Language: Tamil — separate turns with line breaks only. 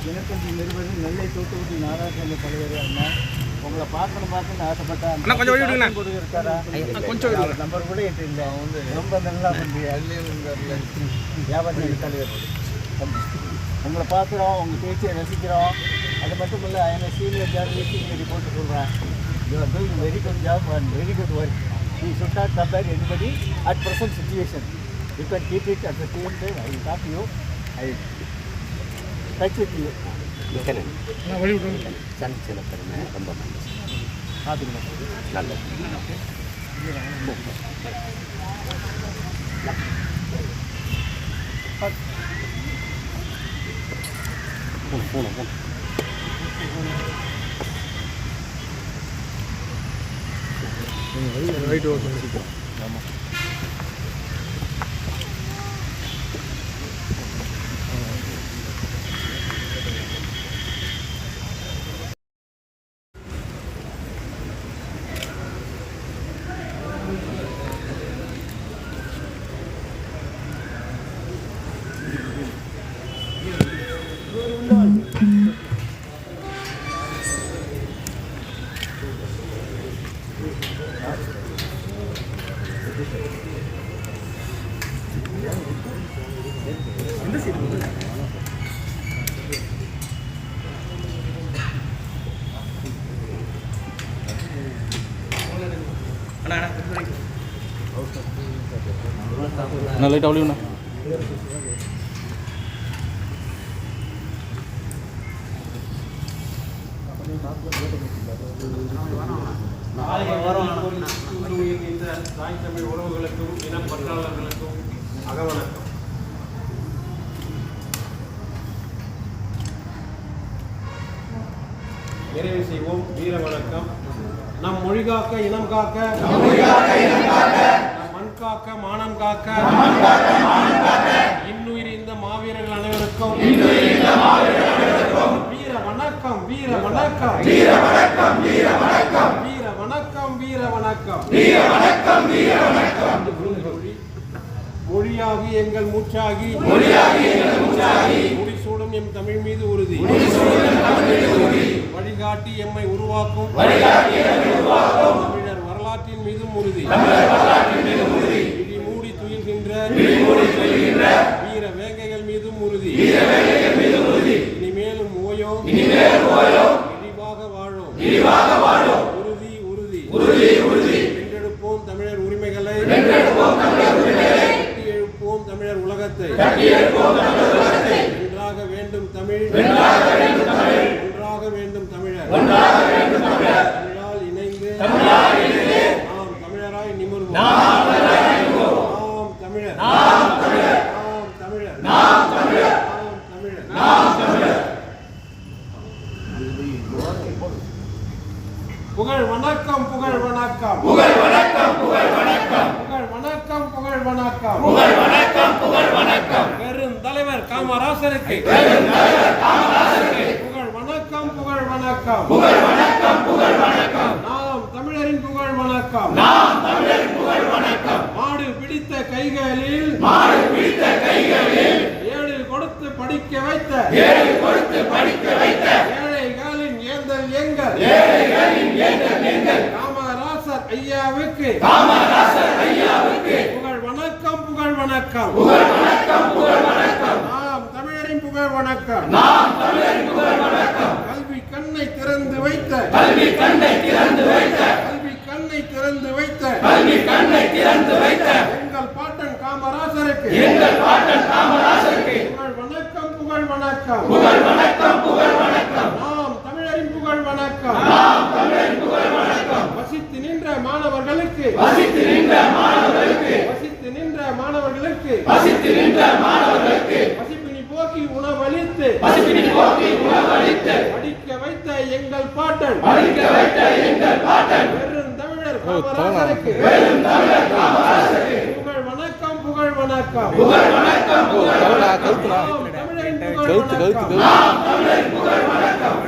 தினத்தந்தி நிறுவனம் நெல்லை தூத்துக்குடி நாராயண தலைவர் அண்ணா உங்களை பார்க்கணும் பார்க்கணும்னு ஆசைப்பட்டேன்
கொஞ்சம் வழி
இருக்காரா
கொஞ்சம்.
நம்பர் கூட என்கிட்ட இல்லை ரொம்ப நல்லா பண்ணுறீங்க வியாபாரி தலைவர் உங்களை பார்க்குறோம் உங்கள் பேச்சை ரசிக்கிறோம். அது மட்டும் இல்லை ஐஎம் சீனியர் ஜேர்னலிஸ்ட் இங்கே ரிப்போர்ட் சொல்கிறேன் you are doing very good job and very good work you should not compare anybody at present situation You can keep it at the same time. I will talk to you. I will touch
it to you. சந்திச்சல பெருமை ரொம்ப
நன்றி
நல்லது போகணும் போகணும் போகணும்
ரைட் ஓகே ஆமாம் எந்த சீட்டு
நான் லைட் அவ்வளோ
நாளைய வாரம். தமிழ் உறவுகளுக்கும் இன பற்றாளர்களுக்கும் அகவணக்கம் நிறைவு செய்வோம். வீர வணக்கம். நம் மொழி காக்க இனம் காக்க. நம் மண் காக்க மானம் காக்க. இன்னுயிர் இந்த மாவீரர்கள் அனைவருக்கும். வீர வணக்கம் வீர வணக்கம். வீர வணக்கம் வீர வணக்கம். வீர வணக்கம் வீர வணக்கம். வீர வணக்கம் வீர வணக்கம். மொழியாகி எங்கள் மூச்சாகி. மொழியாகி எங்கள் மூச்சாகி. முடிசூடும் எம் தமிழ் மீது உறுதி. வழிகாட்டி எம்மை உருவாக்கும் வழிகாட்டி எம்மை உருவாக்கும். தமிழர் வரலாற்றின் மீதும் உறுதி. இடி மூடி துயில்கின்ற வீர வேகைகள் மீதும் உறுதி. இனிமேலும் ஓயோம் இழிவாக வாழும். உறுதி உறுதி. வென்றெடுப்போம் தமிழர் உரிமைகளை. கட்டி எழுப்போம் தமிழர் உலகத்தை. தமிழால் இணைந்து தமிழால் இணைந்து நாம் தமிழராய் நிமிர்வோம் நாம் தமிழராய் நிமிர்வோம் நாம் தமிழர் நாம் தமிழர் நாம் தமிழர் நாம் தமிழர் நாம் தமிழர் நாம் தமிழர் புகழ் வணக்கம் புகழ் வணக்கம். புகழ் வணக்கம் புகழ் வணக்கம். புகழ் வணக்கம் புகழ் வணக்கம் புகழ் வணக்கம் புகழ் வணக்கம் பெருந்தலைவர் காமராசருக்கு. பெருந்தலைவர் வணக்கம். புகழ் வணக்கம் புகழ் வணக்கம். நாம் தமிழரின் புகழ் வணக்கம். நாம் தமிழரின் புகழ் வணக்கம். மாடு பிடித்த கைகளில் மாடு பிடித்த கைகளில் ஏழு கொடுத்து படிக்க வைத்த ஏழு கொடுத்து படிக்க வைத்த ஏழைகளின் ஏந்தல் எங்கள். ஏழைகளின் ஏந்தல் எங்கள். காமராசர் ஐயாவுக்கு காமராசர் ஐயாவுக்கு புகழ் வணக்கம் புகழ் வணக்கம். புகழ் வணக்கம் புகழ் வணக்கம். நாம் தமிழரின் புகழ் வணக்கம். நாம் தமிழரின் புகழ் வணக்கம் கல்வி கண்ணை திறந்து வைத்த கல்வி கண்ணை திறந்து வைத்த. கல்வி கண்ணை திறந்து வைத்த. கல்வி கண்ணை திறந்து வைத்த. எங்கள் பாட்டன் காமராசருக்கு. எங்கள் பாட்டன் காமராசருக்கு. புகழ் வணக்கம் புகழ் வணக்கம். புகழ் வணக்கம் புகழ் வணக்கம். நாம் தமிழரின் புகழ் வணக்கம். நாம் தமிழரின் புகழ் வணக்கம். வசித்து நின்ற மாணவர்களுக்கு. வசித்து நின்ற மாணவர்களுக்கு. வசித்து நின்ற மாணவர்களுக்கு. வசித்து நின்ற மாணவர்களுக்கு. பசிப்பினி போக்கி உணவளித்து. பசிப்பினி போக்கி உணவளித்து. படிக்க எங்கள் பாட்டன். தமிழர் காமராசருக்கு. புகழ் வணக்கம் புகழ் வணக்கம். புகழ் வணக்கம் புகழ் வணக்கம். தமிழர் புகழ் வணக்கம்.